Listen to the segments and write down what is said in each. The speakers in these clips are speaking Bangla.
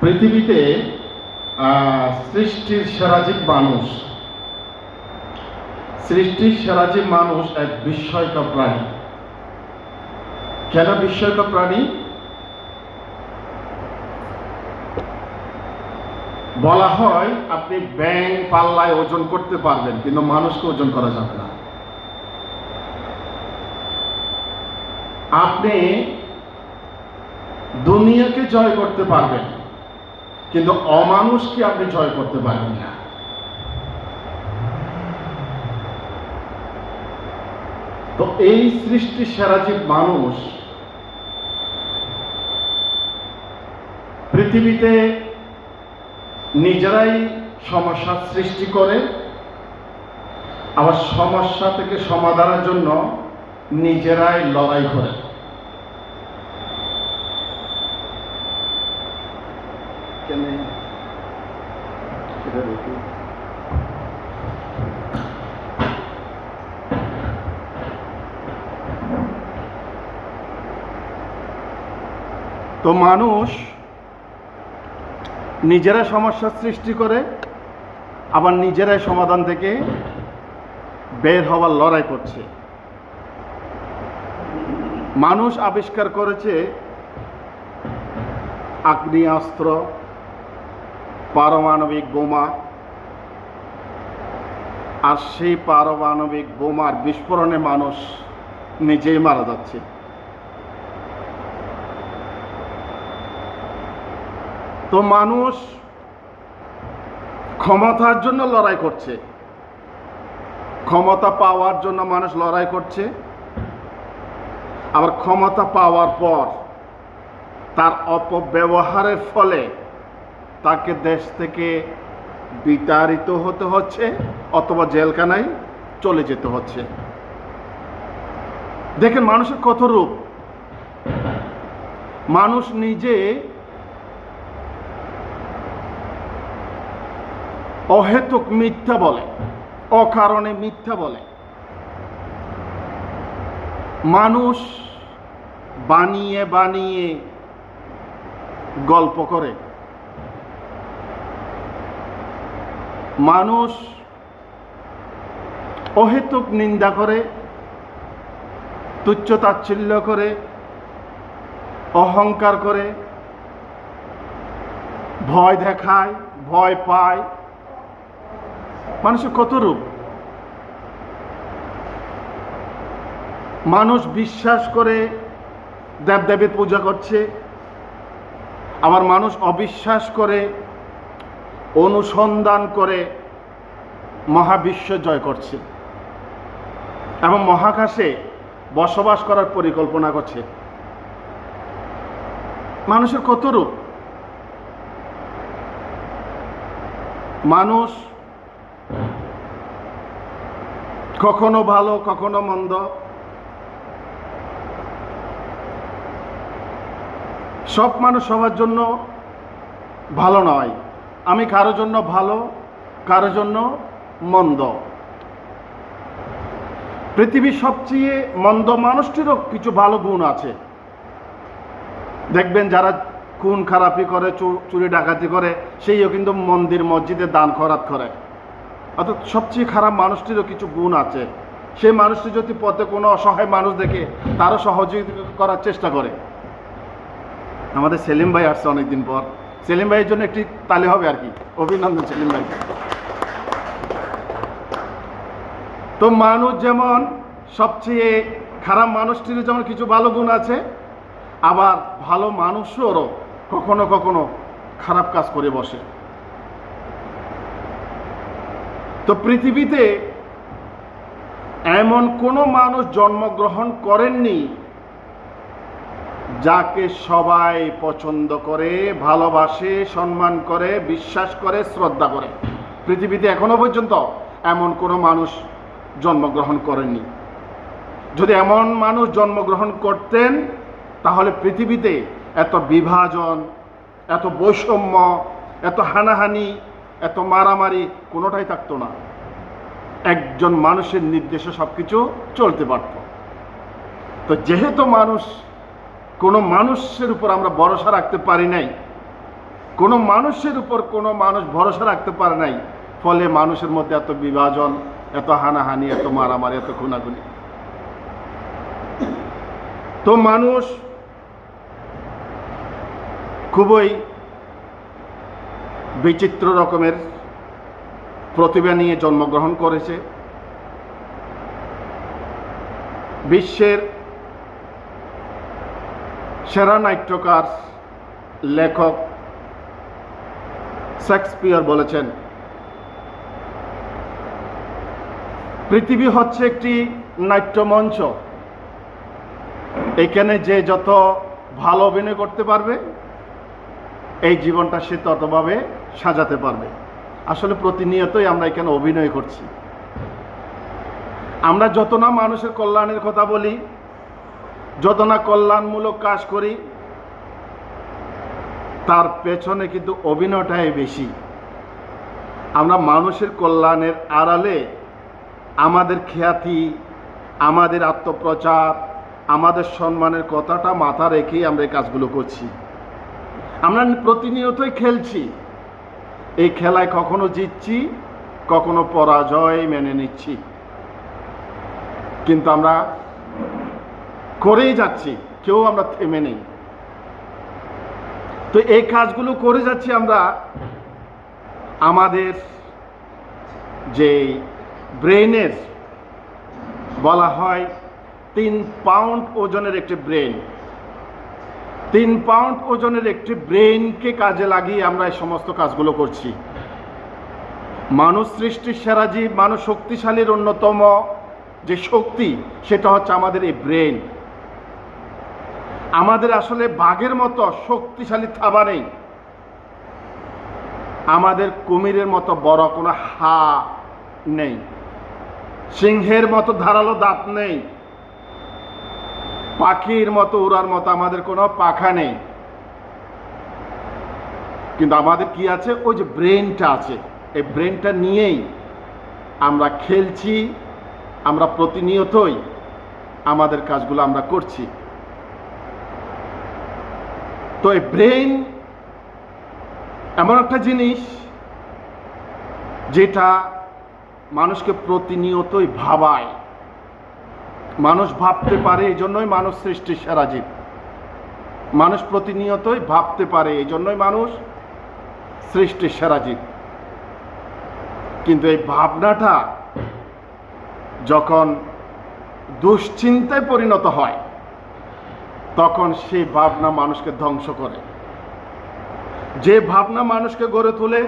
পৃথিবীতে সৃষ্টির সেরা জীব মানুষ। সৃষ্টির সেরা জীব মানুষ এক বিস্ময়কর প্রাণী। কেন বিস্ময়কর প্রাণী? বলা হয় আপনি ব্যাং পাল্লায় ওজন করতে পারবেন, কিন্তু মানুষকে ওজন করা যাবে না। আপনি দুনিয়াকে জয় করতে পারবেন। কিন্তু অমানুষকে আপনি জয় করতে পারবেন না? তো এই সৃষ্টি সেরা জীব মানুষ, পৃথিবীতে নিজেরাই সমস্যার সৃষ্টি করে, আবার সমস্যা থেকে সমাধানের জন্য নিজেরাই লড়াই করে। তো মানুষ নিজেরা সমস্যার সৃষ্টি করে, আবার নিজেরাই সমাধান থেকে বের হওয়ার লড়াই করছে। মানুষ আবিষ্কার করেছে আগ্নেয়াস্ত্র পারমাণবিক বোমা। আর সেই পারমাণবিক বোমার বিস্ফোরণে মানুষ নিজেই মারা যাচ্ছে। তো মানুষ ক্ষমতার জন্য লড়াই করছে। ক্ষমতা পাওয়ার জন্য মানুষ লড়াই করছে। আবার ক্ষমতা পাওয়ার পর তার অপব্যবহারের ফলে তাকে দেশ থেকে বিতাড়িত হতে হচ্ছে অথবা জেলখানায় চলে যেতে হচ্ছে। দেখেন মানুষের কত রূপ। মানুষ নিজে অহেতুক মিথ্যা বলে, অকারণে মিথ্যা বলে। মানুষ বানিয়ে বানিয়ে গল্প করে। মানুষ অহেতুক নিন্দা করে, তুচ্ছ তাচ্ছিল্য করে, অহংকার করে, ভয় দেখায়, ভয় পায়। মানুষের কত রূপ? মানুষ বিশ্বাস করে দেবদেবীর পূজা করছে, আবার মানুষ অবিশ্বাস করে অনুসন্ধান করে মহাবিশ্ব জয় করছে এবং মহাকাশে বসবাস করার পরিকল্পনা করছে। মানুষের কত রূপ? মানুষ কখনো ভালো, কখনো মন্দ। সব মানুষ সবার জন্য ভালো নয়। আমি কারও জন্য ভালো, কারও জন্য মন্দ। পৃথিবীর সবচেয়ে মন্দ মানুষটিরও কিছু ভালো গুণ আছে। দেখবেন যারা খুন খারাপি করে চুরি ডাকাতি করে, সেইও কিন্তু মন্দির মসজিদে দান খরাত করে। অর্থাৎ সবচেয়ে খারাপ মানুষটিরও কিছু গুণ আছে। সেই মানুষটি যদি পথে কোনো অসহায় মানুষ দেখে, তারও সহযোগিতা করার চেষ্টা করে। আমাদের সেলিম ভাই আসছে অনেকদিন পর। সেলিম ভাইয়ের জন্য একটি তালে হবে আর কি। অভিনন্দন সেলিম ভাই। তো মানুষ যেমন সবচেয়ে খারাপ মানুষটিরও যেমন কিছু ভালো গুণ আছে, আবার ভালো মানুষেরও কখনো কখনো খারাপ কাজ করে বসে। তো পৃথিবীতে এমন কোনো মানুষ জন্মগ্রহণ করেননি যাকে সবাই পছন্দ করে, ভালোবাসে, সম্মান করে, বিশ্বাস করে, শ্রদ্ধা করে। পৃথিবীতে এখনও পর্যন্ত এমন কোনো মানুষ জন্মগ্রহণ করেনি যদি এমন মানুষ জন্মগ্রহণ করতেন, তাহলে পৃথিবীতে এত বিভাজন, এত বৈষম্য, এত হানাহানি, এত মারামারি কোনোটাই থাকতো না। একজন মানুষের নির্দেশে সব কিছু চলতে পারত। তো যেহেতু মানুষ কোনো মানুষের উপর আমরা ভরসা রাখতে পারি নাই। কোনো মানুষের উপর কোনো মানুষ ভরসা রাখতে পারে নাই। ফলে মানুষের মধ্যে এত বিভাজন, এত হানাহানি, এত মারামারি, এত খুনাখুনি। তো মানুষ খুবই বিচিত্র রকমের প্রতিভা নিয়ে জন্মগ্রহণ করেছে। বিশ্বের সেরা নাট্যকার, লেখক শেক্সপিয়ার বলেছেন, পৃথিবী হচ্ছে একটি নাট্যমঞ্চ। এখানে যে যত ভালো অভিনয় করতে পারবে, এই জীবনটা সে ততভাবে সাজাতে পারবে। আসলে প্রতিনিয়তই আমরা এখানে অভিনয় করছি। আমরা যত না মানুষের কল্যাণের কথা বলি যত না কল্যাণমূলক কাজ করি, তার পেছনে কিন্তু অভিনয়টাই বেশি। আমরা মানুষের কল্যাণের আড়ালে আমাদের খ্যাতি, আমাদের আত্মপ্রচার, আমাদের সম্মানের কথাটা মাথা রেখেই আমরা এই কাজগুলো করছি। আমরা প্রতিনিয়তই খেলছি। এই খেলায় কখনো জিতছি, কখনো পরাজয় মেনে নিচ্ছি। কিন্তু আমরা করেই যাচ্ছি, কেউ আমরা থেমে নেই। তো এই কাজগুলো করে যাচ্ছি আমরা আমাদের যে ব্রেনের বলা হয় তিন পাউন্ড ওজনের একটি ব্রেন তিন পাউন্ড ওজনের একটি ব্রেনকে কাজে লাগিয়ে আমরা এই সমস্ত কাজগুলো করছি। মানুষ সৃষ্টির সেরা জীব, মানুষ শক্তিশালীর অন্যতম যে শক্তি, সেটা হচ্ছে আমাদের এই ব্রেন আমাদের আসলে বাঘের মতো শক্তিশালী থাবা নেই। আমাদের কুমিরের মতো বড় কোনো হা নেই। সিংহের মতো ধারালো দাঁত নেই। পাখির মতো উড়ার মতো আমাদের কোনো পাখা নেই। কিন্তু আমাদের কি আছে? ওই যে ব্রেনটা আছে। এই ব্রেনটা নিয়েই আমরা খেলছি, আমরা প্রতিনিয়তই আমাদের কাজগুলো আমরা করছি। তো এই ব্রেন এমন একটা জিনিস যেটা মানুষকে প্রতিনিয়তই ভাবায়। মানুষ ভাবতে পারে এই জন্যই মানুষ সৃষ্টির সেরা জীব। মানুষ প্রতিনিয়তই ভাবতে পারে এই জন্যই মানুষ সৃষ্টির সেরা জীব। কিন্তু এই ভাবনাটা যখন দুশ্চিন্তায় পরিণত হয় তখন সেই ভাবনা মানুষকে ধ্বংস করে। যে ভাবনা মানুষকে গড়ে তোলে,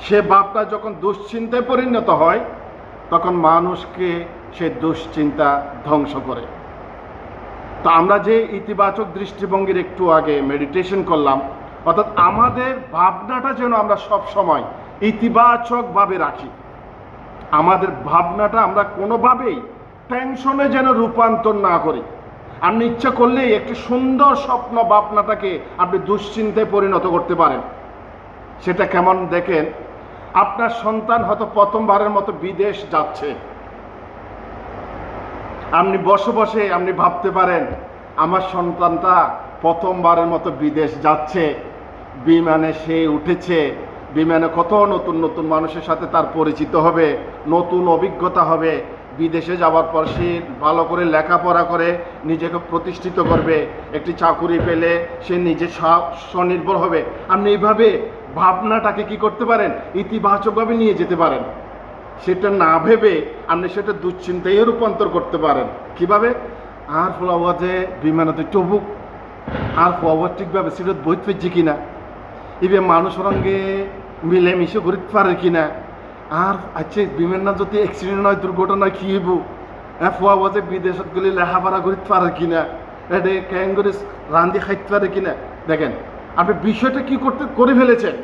সে ভাবনা যখন দুশ্চিন্তায় পরিণত হয়, তখন মানুষকে সে দুশ্চিন্তা ধ্বংস করে। তো আমরা যে ইতিবাচক দৃষ্টিভঙ্গির একটু আগে মেডিটেশন করলাম, অর্থাৎ আমাদের ভাবনাটা যেন আমরা সব সময় ইতিবাচকভাবে রাখি। আমাদের ভাবনাটা আমরা কোনোভাবেই টেনশনে যেন রূপান্তর না করি। আপনি ইচ্ছা করলেই একটি সুন্দর স্বপ্ন ভাবনাটাকে আপনি দুশ্চিন্তায় পরিণত করতে পারেন। সেটা কেমন দেখেন? আপনার সন্তান হয়তো প্রথমবারের মতো বিদেশ যাচ্ছে। আপনি বসে বসে আপনি ভাবতে পারেন, আমার সন্তানটা প্রথমবারের মতো বিদেশ যাচ্ছে। বিমানে সে উঠেছে। বিমানে কত নতুন নতুন মানুষের সাথে তার পরিচিত হবে, নতুন অভিজ্ঞতা হবে। বিদেশে যাওয়ার পর সে ভালো করে লেখাপড়া করে নিজেকে প্রতিষ্ঠিত করবে, একটি চাকুরি পেলে সে নিজে স্ব- স্বনির্ভর হবে। আপনি এইভাবে ভাবনাটাকে কি করতে পারেন? ইতিবাচকভাবে নিয়ে যেতে পারেন। সেটা না ভেবে আপনি সেটা দুশ্চিন্তায় রূপান্তর করতে পারেন। কীভাবে? আর ফলাবাজে বিমানতে টবুক আর ফলাবাজ ঠিকভাবে সেটা বইতে পেয়েছি কিনা? ইবে মানুষ সঙ্গে মিলেমিশে ঘুরতে পারে কিনা? আর আচ্ছা বিমান যদি অ্যাক্সিডেন্ট হয়, দুর্ঘটনা কি হইব? ফুয়া বাজে বিদেশত গেলে লেখাপড়া করতে পারে কিনা এটা ক্যাং করে রান্ধি খাইতে পারে কিনা দেখেন, আপনি বিষয়টা কি করতে, করে ফেলেছেন?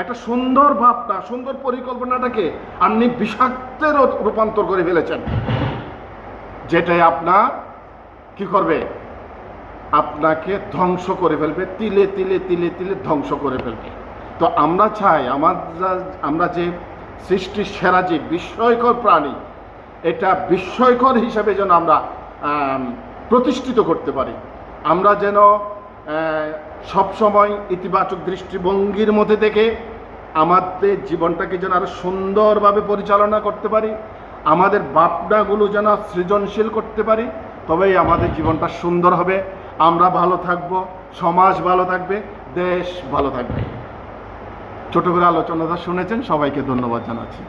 একটা সুন্দর ভাবনা, সুন্দর পরিকল্পনাটাকে আপনি বিষাক্তের রূপান্তর করে ফেলেছেন। যেটাই আপনার কি করবে? আপনাকে ধ্বংস করে ফেলবে, তিলে তিলে তিলে তিলে ধ্বংস করে ফেলবে। তো আমরা চাই আমরা আমরা যে সৃষ্টির সেরা যে বিস্ময়কর প্রাণী, এটা বিস্ময়কর হিসাবে যেন আমরা প্রতিষ্ঠিত করতে পারি। আমরা যেন সবসময় ইতিবাচক দৃষ্টিভঙ্গির মধ্যে থেকে আমাদের জীবনটাকে যেন আরও সুন্দরভাবে পরিচালনা করতে পারি, আমাদের ভাবনাগুলো যেন সৃজনশীল করতে পারি, তবেই আমাদের জীবনটা সুন্দর হবে। আমরা ভালো থাকব, সমাজ ভালো থাকবে, দেশ ভালো থাকবে। ছোট করে আলোচনাটা শুনেছেন সবাইকে ধন্যবাদ জানাচ্ছি।